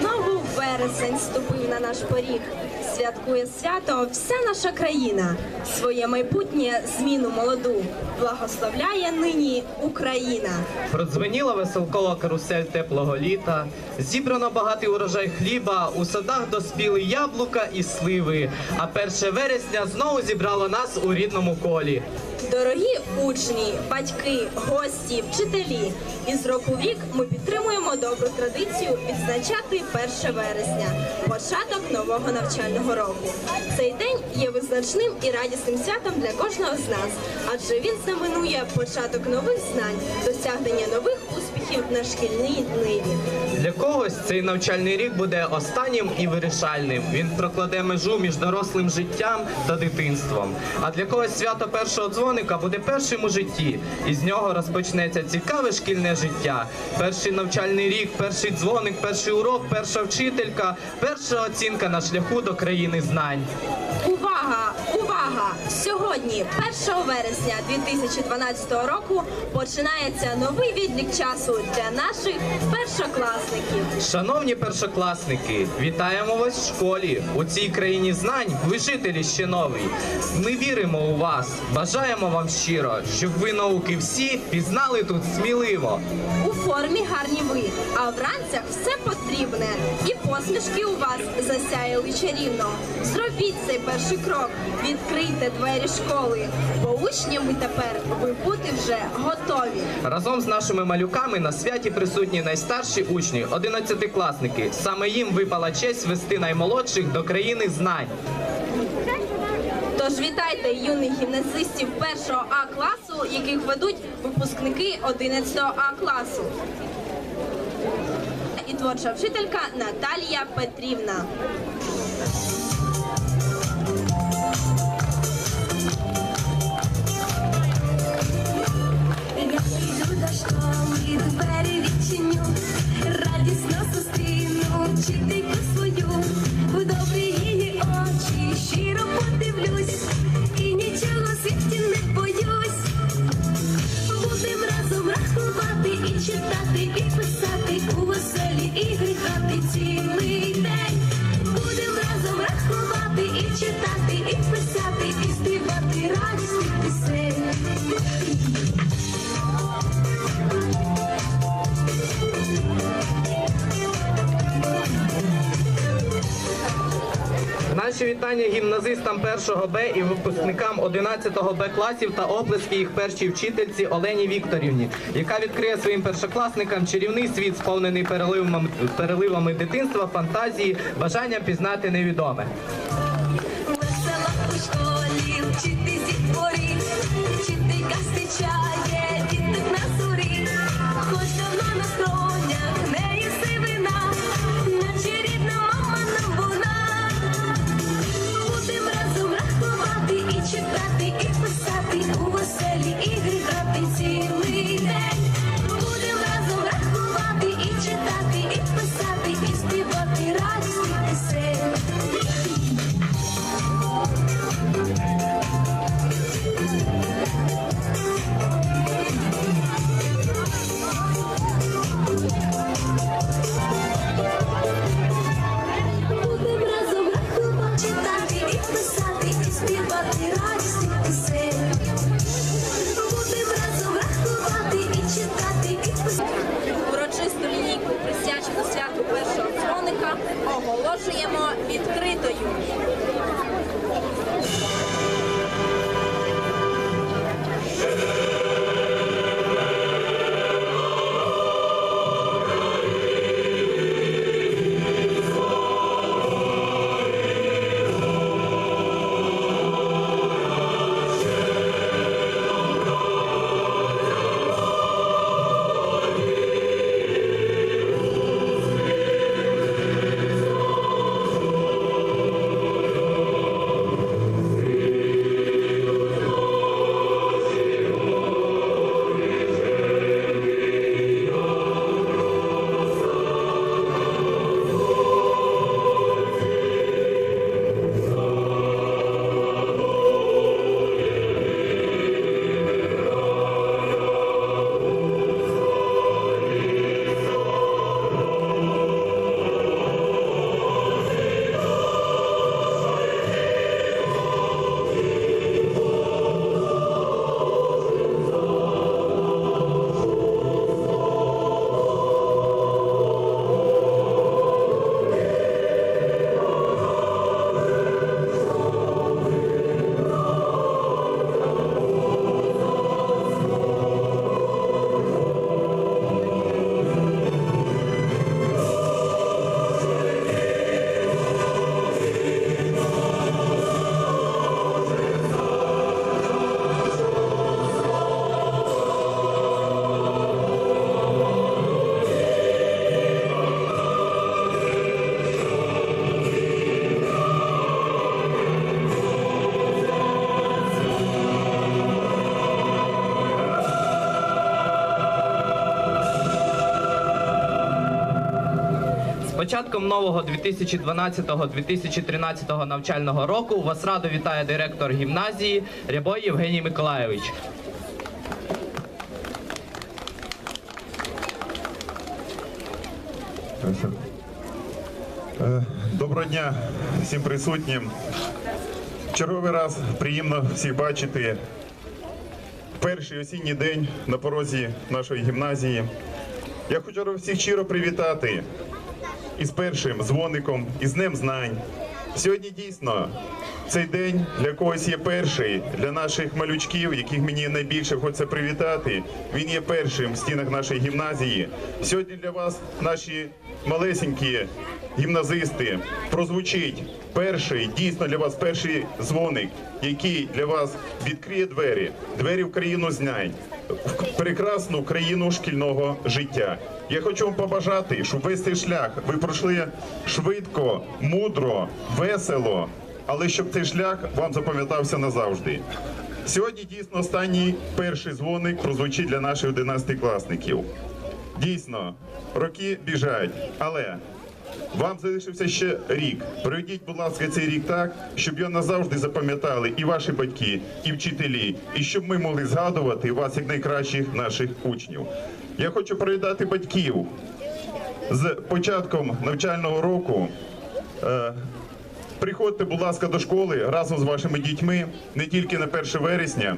Знову вересень ступив на наш поріг. Святкує свято вся наша країна. Своє майбутнє зміну молоду. Благословляє нині Україна. Продзвеніла веселкова карусель теплого літа, зібрано багатий урожай хліба, у садах доспіли яблука і сливи. А 1 вересня знову зібрало нас у рідному колі. Дорогі учні, батьки, гості, вчителі. Із року в рік ми підтримуємо добру традицію відзначати 1 вересня, початок нового навчального року. Цей день є визначним і радісним святом для кожного з нас, адже він знаменує початок нових знань, досягнення нових успіхів на шкільній ниві. Когось цей навчальний рік буде останнім і вирішальним. Він прокладе межу між дорослим життям та дитинством. А для когось свято першого дзвоника буде першим у житті. І з нього розпочнеться цікаве шкільне життя. Перший навчальний рік, перший дзвоник, перший урок, перша вчителька, перша оцінка на шляху до країни знань. Увага! Сьогодні, 1 вересня 2012 року, починається новий відлік часу для наших першокласників. Шановні першокласники, вітаємо вас в школі. У цій країні знань ви жителі ще новий. Ми віримо у вас, бажаємо вам щиро, щоб ви науки всі пізнали тут сміливо. У формі гарні ви, а в ранцях все потрібне. І посмішки у вас засяяли чарівно. Зробіть цей перший крок, відкрийте двері школи, бо учнями тепер ви бути вже готові. Разом з нашими малюками на святі присутні найстарші учні, одинадцятикласники. Саме їм випала честь вести наймолодших до країни знань. Тож вітайте юних гімназистів першого А класу, яких ведуть випускники 11 А класу. Творча вчителька Наталія Петрівна. Я прийду до школи, двері відчиню, радісно зустріну вчительку свою, в добрі її очі щиро подивлюсь, і нічого світі не боюсь. Будем разом рахувати і читати, і писати у веселі ігри грати цілий Наші вітання гімназистам 1 Б і випускникам 11 Б класів та оплески їх першій вчительці Олені Вікторівні, яка відкриє своїм першокласникам чарівний світ, сповнений переливами, переливами дитинства, фантазії, бажанням пізнати невідоме. Весела у школі, вчити початком нового 2012-2013 навчального року вас радо вітає директор гімназії Рябой Євгеній Миколайович. Е, Доброго дня всім присутнім. Черговий раз приємно всіх бачити. Перший осінній день на порозі нашої гімназії. Я хочу всіх щиро привітати із першим дзвоником, із Днем Знань. Сьогодні дійсно цей день для когось є перший, для наших малючків, яких мені найбільше хочеться привітати. Він є першим в стінах нашої гімназії. Сьогодні для вас наші малесенькі гімназисти прозвучить перший, дійсно для вас перший дзвоник, який для вас відкриє двері, двері в країну знань, в прекрасну країну шкільного життя. Я хочу вам побажати, щоб весь цей шлях ви пройшли швидко, мудро, весело, але щоб цей шлях вам запам'ятався назавжди. Сьогодні дійсно останній перший дзвоник прозвучить для наших 11-класників. Дійсно, роки біжать, але вам залишився ще рік. Проведіть, будь ласка, цей рік так, щоб його назавжди запам'ятали і ваші батьки, і вчителі, і щоб ми могли згадувати вас як найкращих наших учнів. Я хочу привітати батьків з початком навчального року. Е, Приходьте, будь ласка, до школи разом з вашими дітьми не тільки на 1 вересня.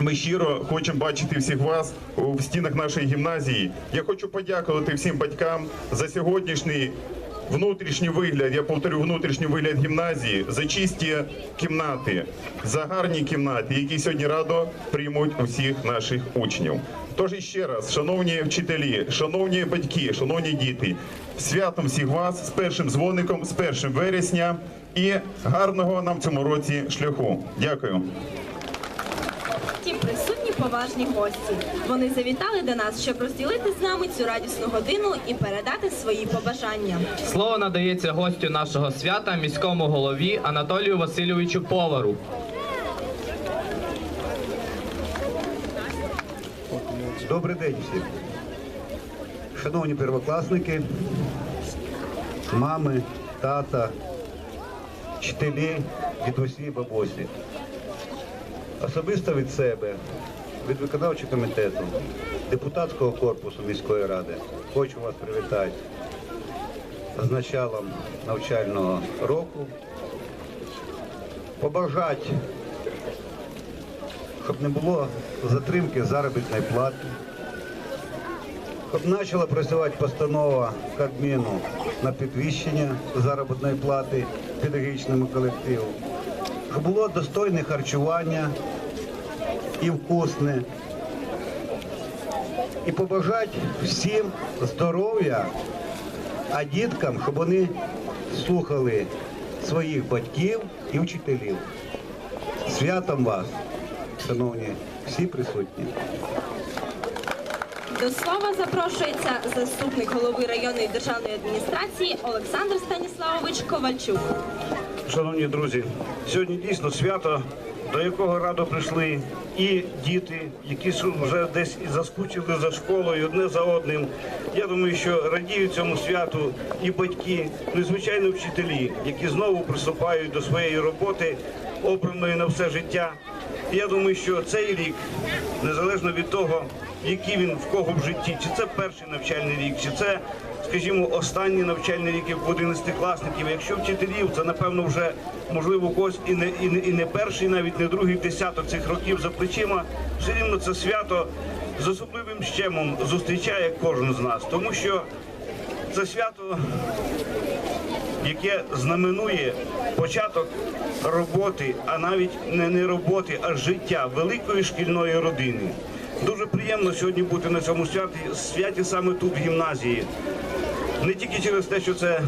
Ми щиро хочемо бачити всіх вас у стінах нашої гімназії. Я хочу подякувати всім батькам за сьогоднішній внутрішній вигляд. Я повторю внутрішній вигляд гімназії, за чисті кімнати, за гарні кімнати, які сьогодні радо приймуть усіх наших учнів. Тож іще раз, шановні вчителі, шановні батьки, шановні діти, святом всіх вас з першим дзвоником, з першим вересня і гарного нам в цьому році шляху. Дякую. Поважні гості. Вони завітали до нас, щоб розділити з нами цю радісну годину і передати свої побажання. Слово надається гостю нашого свята, міському голові Анатолію Васильовичу Повару. Добрий день всім. Шановні первокласники, мами, тата, вчителі, дідусі, бабусі. Особисто від себе, від виконавчого комітету, депутатського корпусу міської ради хочу вас привітати з началом навчального року. Побажати щоб не було затримки заробітної плати, щоб почала працювати постанова Кабміну на підвищення заробітної плати педагогічному колективу, щоб було достойне харчування і вкусне. І побажати всім здоров'я, а діткам, щоб вони слухали своїх батьків і вчителів. Святом вас, шановні всі присутні. До слова запрошується заступник голови районної державної адміністрації Олександр Станіславович Ковальчук. Шановні друзі, сьогодні дійсно свято, до якого радо прийшли і діти, які вже десь заскучили за школою одне за одним. Я думаю, що радіють цьому святу і батьки, ну і звичайно вчителі, які знову приступають до своєї роботи, обраної на все життя. Я думаю, що цей рік, незалежно від того, який він в кого в житті, чи це перший навчальний рік, чи це, скажімо, останній навчальний рік як у 11-класників. Якщо вчителів, це напевно вже можливо когось і не, і не і не перший, навіть не другий десяток цих років за плечима. Все рівно це свято з особливим щемом зустрічає кожен з нас, тому що це свято яке знаменує початок роботи, а навіть не, не роботи, а життя великої шкільної родини. Дуже приємно сьогодні бути на цьому святі, святі саме тут, в гімназії. Не тільки через те, що це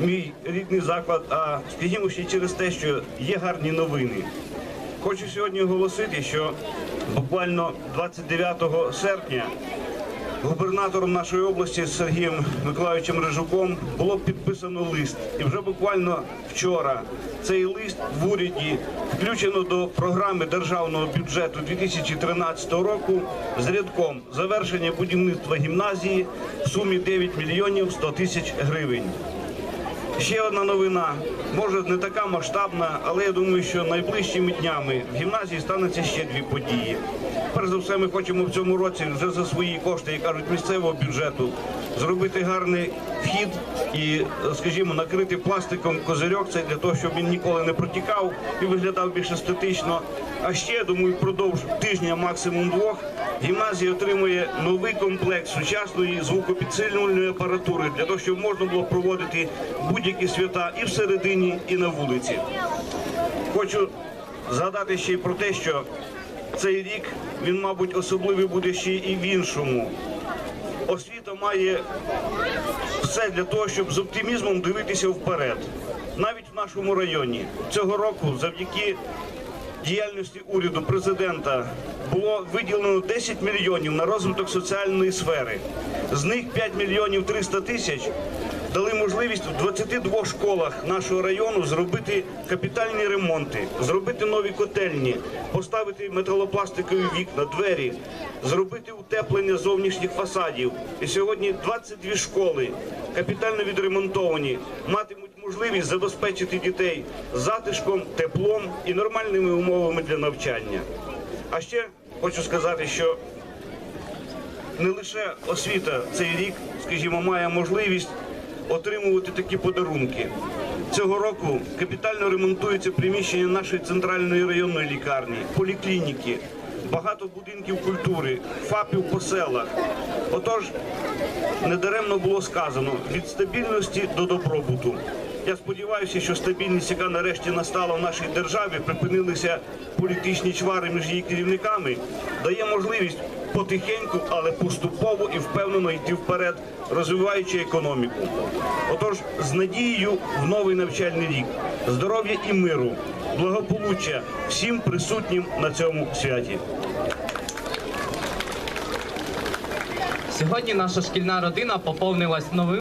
мій рідний заклад, а скажімо ще через те, що є гарні новини. Хочу сьогодні оголосити, що буквально 29 серпня губернатором нашої області Сергієм Миколаївичем Рижуком було підписано лист. І вже буквально вчора цей лист в уряді включено до програми державного бюджету 2013 року з рядком завершення будівництва гімназії в сумі 9 мільйонів 100 тисяч гривень. Ще одна новина, може не така масштабна, але я думаю, що найближчими днями в гімназії станеться ще дві події. Перш за все, ми хочемо в цьому році вже за свої кошти, як кажуть, місцевого бюджету зробити гарний вхід і, скажімо, накрити пластиком козирьок. Це для того, щоб він ніколи не протікав і виглядав більш естетично. А ще я думаю, впродовж тижня, максимум двох, гімназія отримує новий комплект сучасної звукопідсилювальної апаратури для того, щоб можна було проводити будь-які свята і всередині, і на вулиці. Хочу згадати ще й про те, що цей рік він, мабуть, особливий буде ще і в іншому. Освіта має все для того, щоб з оптимізмом дивитися вперед. Навіть в нашому районі цього року, завдяки діяльності уряду президента, було виділено 10 мільйонів на розвиток соціальної сфери. З них 5 мільйонів 300 тисяч дали можливість в 22 школах нашого району зробити капітальні ремонти, зробити нові котельні, поставити металопластикові вікна, двері, зробити утеплення зовнішніх фасадів. І сьогодні 22 школи капітально відремонтовані, матимуть можливість забезпечити дітей затишком, теплом і нормальними умовами для навчання. А ще хочу сказати, що не лише освіта цей рік, скажімо, має можливість отримувати такі подарунки. Цього року капітально ремонтується приміщення нашої центральної районної лікарні, поліклініки, багато будинків культури, ФАПів по селах. Отож, недаремно було сказано від стабільності до добробуту. Я сподіваюся, що стабільність, яка нарешті настала в нашій державі, припинилися політичні чвари між її керівниками, дає можливість потихеньку, але поступово і впевнено йти вперед, розвиваючи економіку. Отож, з надією в новий навчальний рік, здоров'я і миру, благополуччя всім присутнім на цьому святі. Сьогодні наша шкільна родина поповнилась новим.